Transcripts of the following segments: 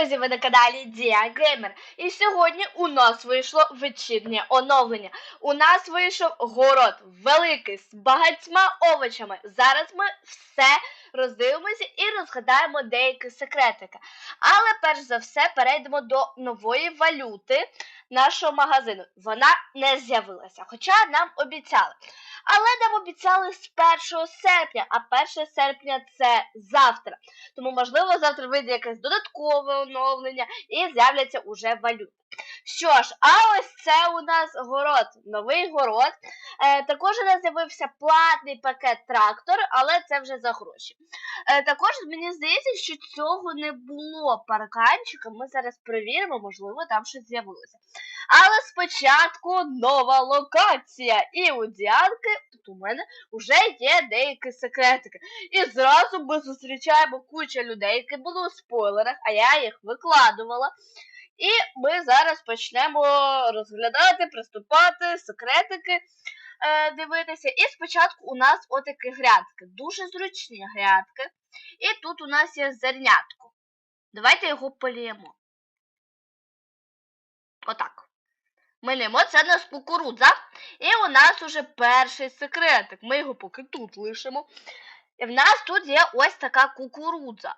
Друзі, ви на каналі Дія Геймер. І сьогодні у нас вийшло вечірнє оновлення. У нас вийшов город великий з багатьма овочами. Зараз ми все роздивимося і розгадаємо деякі секретики. Але перш за все перейдемо до нової валюти нашого магазину. Вона не з'явилася, хоча нам обіцяли. Але нам обіцяли з 1 серпня, а 1 серпня це завтра. Тому, можливо, завтра вийде якесь додаткове оновлення і з'являться уже валюти. Що ж, а ось це у нас город, новий город. Е, також у нас з'явився платний пакет трактор, але це вже за гроші. Е, також мені здається, що цього не було парканчика. Ми зараз перевіримо, можливо, там щось з'явилося. Але спочатку нова локація. І у Діанки, тут у мене вже є деякі секретики. І зразу ми зустрічаємо кучу людей, які були у спойлерах, а я їх викладувала. І ми зараз почнемо розглядати, приступати, секретики е, дивитися. І спочатку у нас отакі грядки. Дуже зручні грядки. І тут у нас є зернятко. Давайте його поліємо. Отак. Милимо, це у нас кукурудза. І у нас уже перший секретик. Ми його поки тут лишимо. І в нас тут є ось така кукурудза.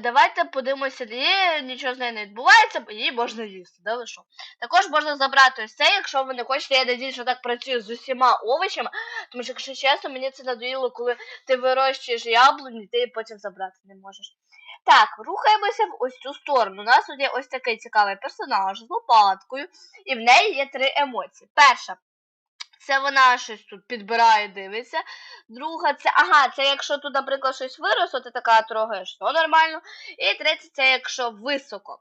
Давайте подивимося, де нічого з нею не відбувається, її можна їсти. Да, що? Також можна забрати ось це, якщо ви не хочете. Я надіюсь, що так працює з усіма овочами. Тому що, якщо чесно, мені це надоїло, коли ти вирощуєш яблуню, ти її потім забрати не можеш. Так, рухаємося в ось цю сторону. У нас тут є ось такий цікавий персонаж з лопаткою, і в неї є три емоції. Перша. Це вона щось тут підбирає, дивиться. Друга, це, ага, це якщо тут, наприклад, щось виросло, ти така трогаєш, то нормально. І третє, це якщо високо.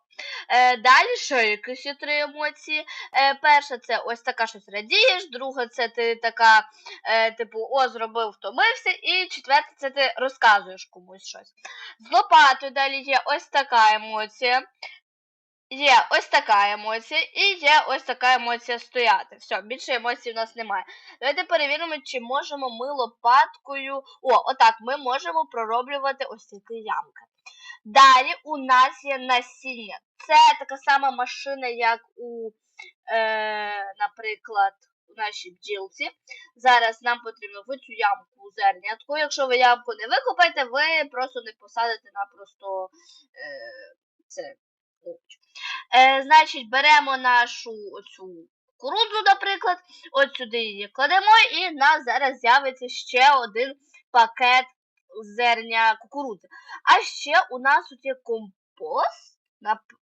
Е, далі ще якісь є три емоції. Е, перша, це ось така щось радієш, друга, це ти така, е, типу, о, зробив, втомився. І четверте, це ти розказуєш комусь щось. З лопатою далі є ось така емоція. Є ось така емоція, і є ось така емоція стояти. Все, більше емоцій у нас немає. Давайте перевіримо, чи можемо ми лопаткою. О, отак, ми можемо пророблювати ось такі ямки. Далі у нас є насіння. Це така сама машина, як у, е, наприклад, у нашій бджілці. Зараз нам потрібно в цю ямку зернятку. Якщо ви ямку не викопаєте, ви просто не посадите напросто е, це. Е, значить, беремо нашу оцю кукурудзу, наприклад, от сюди її кладемо, і в нас зараз з'явиться ще один пакет зерня кукурудзи. А ще у нас тут є компост,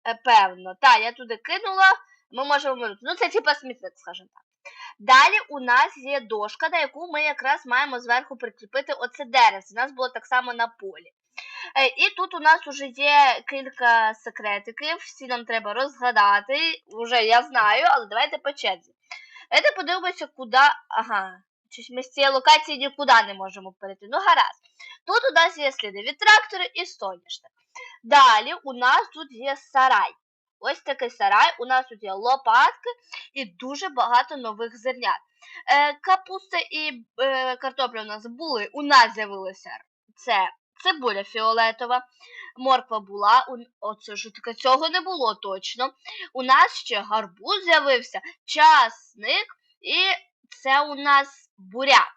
напевно. Так, я туди кинула, ми можемо минути. Ну, це типа смітник, скажімо так. Далі у нас є дошка, на яку ми якраз маємо зверху прикріпити оце дерево. У нас було так само на полі. Е, І тут у нас вже є кілька секретиків, всі нам треба розгадати. Вже я знаю, але давайте по черзі. Давайте подивимося, куди. Ага. Щось ми з цієї локації нікуди не можемо перейти. Ну, гаразд. Тут у нас є сліди від трактора і соняшник. Далі у нас тут є сарай. Ось такий сарай. У нас тут є лопатки і дуже багато нових зернят. Е, капуста і е, картопля у нас були. У нас з'явилося це цибуля фіолетова, морква була. Оце ж таке цього не було точно. У нас ще гарбуз з'явився, часник і це у нас буряк.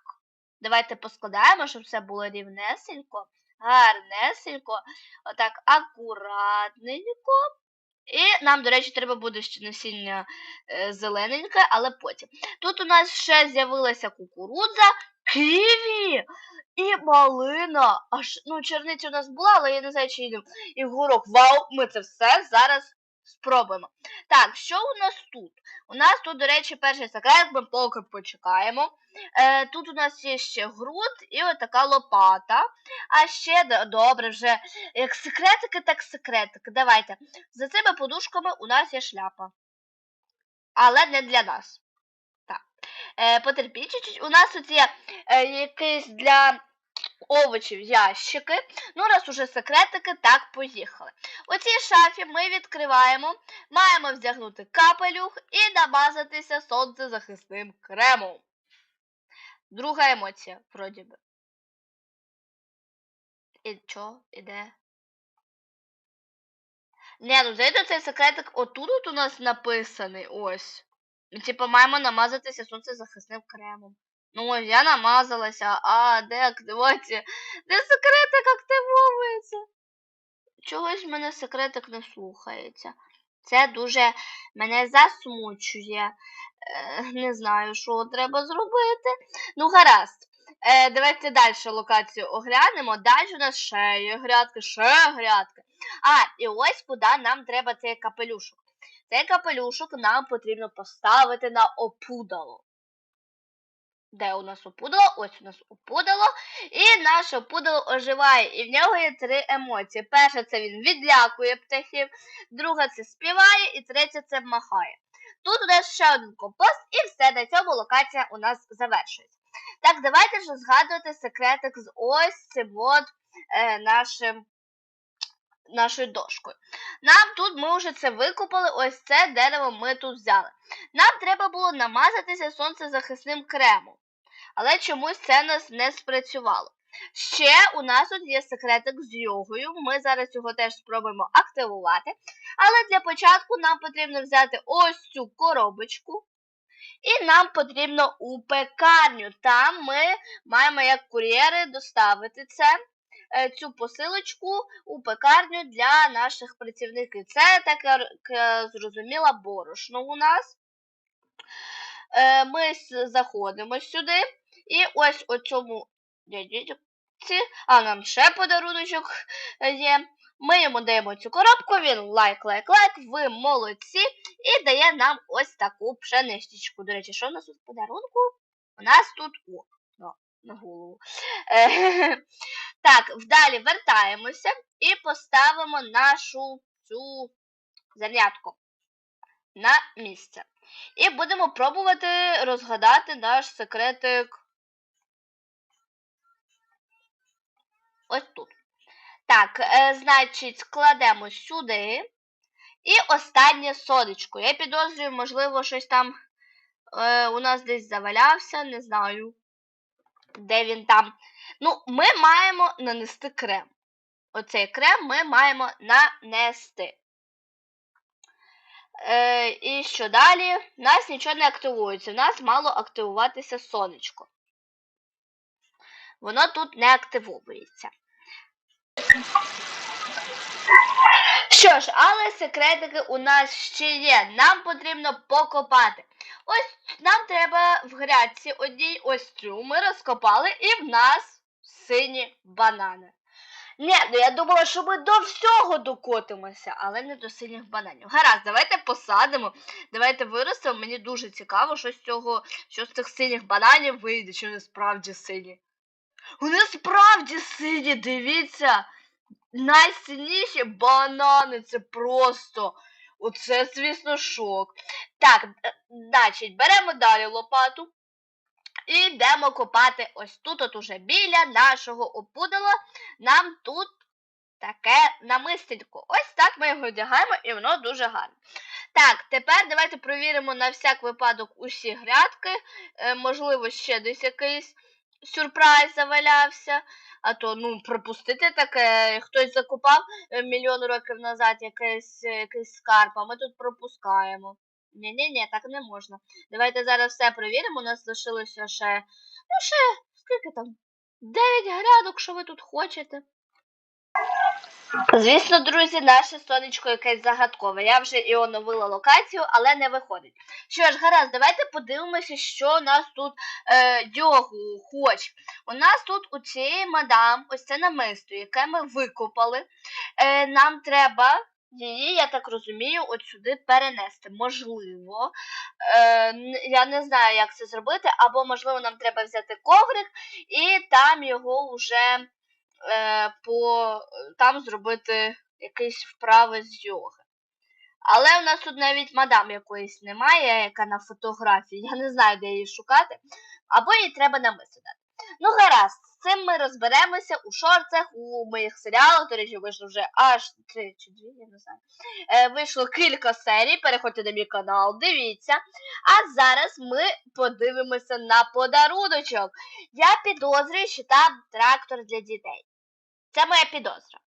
Давайте поскладаємо, щоб все було рівнесенько, гарнесенько, отак акуратненько. І нам, до речі, треба буде ще насіння е, зелененьке, але потім. Тут у нас ще з'явилася кукурудза, ківі і малина. Аж, ну, черниця у нас була, але я не знаю, чи йдемо. І горох. Вау, ми це все зараз спробуємо. Так, що у нас тут? У нас тут, до речі, перший секрет, ми поки почекаємо. Е, Тут у нас є ще груд і отака лопата. А ще добре, вже як секретики, так секретики. Давайте. За цими подушками у нас є шляпа. Але не для нас. Е, потерпіть чуть-чуть. У нас тут є е, якийсь для овочів ящики. Ну, раз уже секретики, так поїхали. У цій шафі ми відкриваємо, маємо вдягнути капелюх і намазатися сонцезахисним кремом. Друга емоція, вроді би. І що? Іде? Не, ну зайду цей секретик отут от у нас написаний. Ось. Ми типу маємо намазатися сонцезахисним кремом. Ну ось я намазалася. А, де активація? Де секретик активовується? Чогось в мене секретик не слухається. Це дуже мене засмучує. Е, не знаю, що треба зробити. Ну, гаразд. Е, давайте далі локацію оглянемо. Далі у нас ще є грядки, ще грядки. А, і ось куди нам треба цей капелюшок. Цей капелюшок нам потрібно поставити на опудало. Де у нас опудало? Ось у нас опудало. І наше опудало оживає. І в нього є три емоції. Перша це він відлякує птахів, друга це співає, і третя це махає. Тут у нас ще один компост, і все, на цьому локація у нас завершується. Так, давайте ж згадувати секретик з ось цим от е, нашим нашою дошкою. Нам тут ми вже це викопали, ось це дерево ми тут взяли. Нам треба було намазатися сонцезахисним кремом. Але чомусь це нас не спрацювало. Ще у нас тут є секретик з йогою. Ми зараз його теж спробуємо активувати. Але для початку нам потрібно взяти ось цю коробочку. І нам потрібно у пекарню. Там ми маємо як кур'єри доставити це, цю посилочку у пекарню для наших працівників. Це так як е, борошно у нас. Е, Ми заходимо сюди. І ось у цьому а нам ще подаруночок е, є. Ми йому даємо цю коробку, він лайк, лайк, лайк, ви молодці, і дає нам ось таку пшеничку. До речі, що у нас тут подарунку? У нас тут о, на, на голову. Так, вдалі вертаємося і поставимо нашу цю зернятку на місце. І будемо пробувати розгадати наш секретик ось тут. Так, е, значить, складемо сюди. І останнє сонечко. Я підозрюю, можливо, щось там е, у нас десь завалявся, не знаю, де він там. Ну, ми маємо нанести крем. Оцей крем ми маємо нанести. Е, і що далі? У нас нічого не активується. У нас мало активуватися сонечко. Воно тут не активовується. Що ж, але секретики у нас ще є. Нам потрібно покопати. Ось нам треба в грядці одній ось цю ми розкопали, і в нас сині банани. Ні, ну я думала, що ми до всього докотимося, але не до синіх бананів. Гаразд, давайте посадимо, давайте виростемо. Мені дуже цікаво, що з цього, що з цих синіх бананів вийде, чи вони справді сині. Вони справді сині, дивіться. Найсильніші банани, це просто. Оце, звісно, шок. Так, е, значить, беремо далі лопату. І йдемо копати ось тут, от уже біля нашого опудала. Нам тут таке намистенько. Ось так ми його одягаємо, і воно дуже гарне. Так, тепер давайте провіримо на всяк випадок усі грядки. Е, можливо, ще десь якийсь сюрприз завалявся. А то, ну, пропустити таке, хтось закопав е, мільйон років назад якийсь, е, якийсь скарб, а ми тут пропускаємо. Ні-ні-ні, так не можна. Давайте зараз все перевіримо. У нас залишилося ще. Ну, ще, скільки там? Дев'ять грядок, що ви тут хочете. Звісно, друзі, наше сонечко якесь загадкове. Я вже і оновила локацію, але не виходить. Що ж, гаразд, давайте подивимося, що у нас тут е, дьогу хоч. У нас тут у цієї мадам, ось це намисто, яке ми викопали. Е, нам треба її, я так розумію, от сюди перенести. Можливо. Е, я не знаю, як це зробити, або, можливо, нам треба взяти коврик і там його вже по, там зробити якісь вправи з йоги. Але у нас тут навіть мадам якоїсь немає, яка на фотографії. Я не знаю, де її шукати. Або їй треба намисли дати. Ну, гаразд, з цим ми розберемося у шорцах, у моїх серіалах. До речі, вийшло вже аж три чи дві, я не знаю. Е, вийшло кілька серій. Переходьте на мій канал, дивіться. А зараз ми подивимося на подаруночок. Я підозрюю, що там трактор для дітей. Це моя підозра.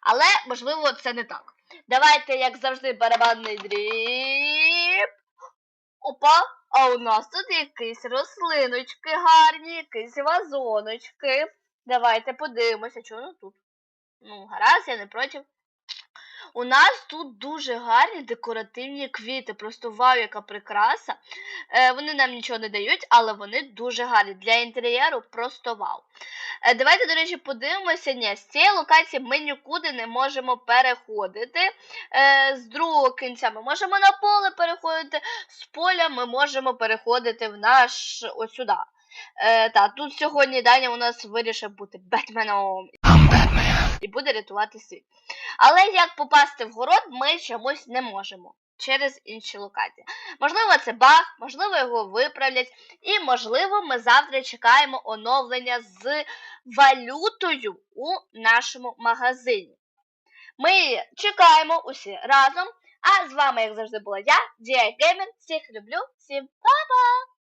Але, можливо, це не так. Давайте, як завжди, барабанний дріб. Опа, а у нас тут якісь рослиночки гарні, якісь вазоночки. Давайте подивимося, що воно тут. Ну, гаразд, я не проти. У нас тут дуже гарні декоративні квіти. Просто вау, яка прикраса. Е, вони нам нічого не дають, але вони дуже гарні. Для інтер'єру просто вау. Е, давайте, до речі, подивимося. Ні, з цієї локації ми нікуди не можемо переходити. Е, з другого кінця ми можемо на поле переходити, з поля ми можемо переходити в наш ось сюди. Е, та, тут сьогодні Даня у нас вирішив бути Бетменом і буде рятувати світ. Але як попасти в город, ми чомусь не можемо через інші локації. Можливо, це баг, можливо, його виправлять, і, можливо, ми завтра чекаємо оновлення з валютою у нашому магазині. Ми чекаємо усі разом. А з вами, як завжди, була я, Дія Геймер. Всіх люблю, всім па-па!